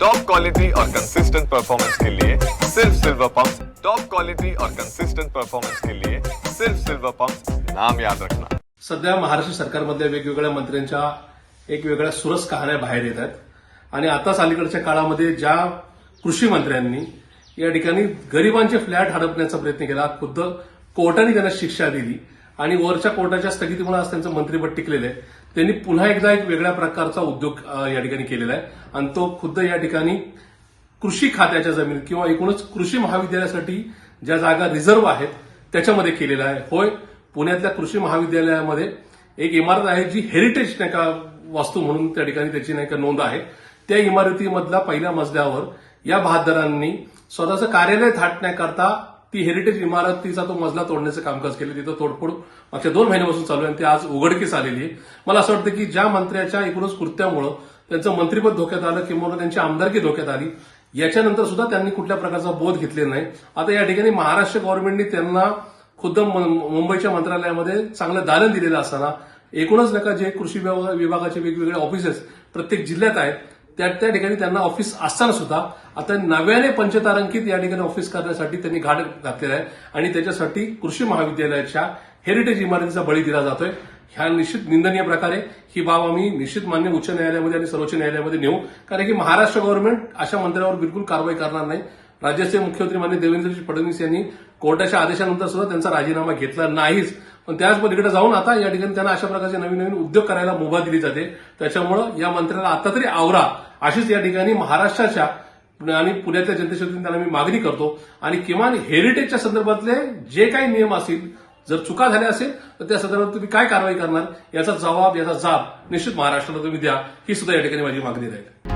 Top quality और consistent performance के लिए सिर्फ सिल्वर पंप टॉप क्वालिटी और कंसिस्टेंट परफॉर्मेंस के लिए सिर्फ सिल्वर पंप नाम याद रखना। सध्या महाराष्ट्र सरकारमधल्या वेगवेगळ्या मंत्र्यांच्या एक वेगळ्या सुरस कहाण्या बाहेर येत आहेत. आणि आताच अलीकडच्या काळामध्ये ज्या कृषी मंत्र्यांनी या ठिकाणी गरिबांचे फ्लॅट हडपण्याचा प्रयत्न केला खुद्द कोर्टाने त्यांना शिक्षा दिली आणि वरच्या कोर्टाच्या स्थगितीमुळे आज त्यांचं मंत्रिपद टिकलेलं आहे. त्यांनी पुन्हा एकदा एक वेगळ्या प्रकारचा उद्योग या ठिकाणी केलेला आहे. आणि तो खुद्द या ठिकाणी कृषी खात्याच्या जमीन किंवा एकूणच कृषी महाविद्यालयासाठी ज्या जागा रिझर्व्ह आहेत त्याच्यामध्ये केलेला आहे. होय पुण्यातल्या कृषी महाविद्यालयामध्ये एक इमारत आहे जी हेरिटेज नाही का वास्तू म्हणून त्या ठिकाणी त्याची नाही का नोंद आहे. त्या इमारतीमधला पहिल्या मजल्यावर या बहादरांनी स्वतःचं कार्यालय थाटण्याकरता ती हेरिटेज इमारतीचा तो मजला तोडण्याचं कामकाज केलं तिथं तोडफोड मागच्या दोन महिन्यापासून चालू आहे आणि ते आज उघडकीस आलेली आहे. मला असं वाटतं की ज्या मंत्र्याच्या एकूणच कृत्यामुळं त्यांचं मंत्रिपद धोक्यात आलं किंवा त्यांची आमदारकी धोक्यात आली याच्यानंतर सुद्धा त्यांनी कुठल्या प्रकारचा बोध घेतले नाही. आता या ठिकाणी महाराष्ट्र गव्हर्नमेंटने त्यांना खुद्द म- मुंबईच्या मंत्रालयामध्ये चांगलं दालन दिलेलं असताना एकूणच नका जे कृषी विभाग- विभागाचे वेगवेगळे ऑफिसेस प्रत्येक जिल्ह्यात आहेत त्या त्या ठिकाणी त्यांना ऑफिस असताना सुद्धा आता नव्याने पंचतारांकित या ठिकाणी ऑफिस करण्यासाठी त्यांनी घाट घातलेला आहे. आणि त्याच्यासाठी कृषी महाविद्यालयाच्या हेरिटेज इमारतीचा बळी दिला जातोय. ह्या निश्चित निंदनीय प्रकारे ही बाब आम्ही निश्चित मान्य उच्च न्यायालयामध्ये आणि सर्वोच्च न्यायालयामध्ये नेऊ. कारण की महाराष्ट्र गव्हर्नमेंट अशा मंत्र्यावर बिलकुल कारवाई करणार नाही. राज्याचे मुख्यमंत्री मान्य देवेंद्रजी फडणवीस यांनी कोर्टाच्या आदेशानंतर सुद्धा त्यांचा राजीनामा घेतला नाहीच. पण त्याच पलीकडे जाऊन आता या ठिकाणी त्यांना अशा प्रकारचे नवीन नवीन उद्योग करायला मुभा दिली जाते. त्याच्यामुळं या मंत्र्याला आता तरी आवरा अशीच या ठिकाणी महाराष्ट्राच्या आणि पुण्यातल्या जनतेच्या त्यांना मी मागणी करतो. आणि किमान हेरिटेजच्या संदर्भातले जे काही नियम असतील जर चुका झाल्या असेल तर त्या संदर्भात तुम्ही काय कारवाई करणार? याचा जबाब याचा जाब निश्चित महाराष्ट्राला तुम्ही द्या ही सुद्धा या ठिकाणी माझी मागणी राहील.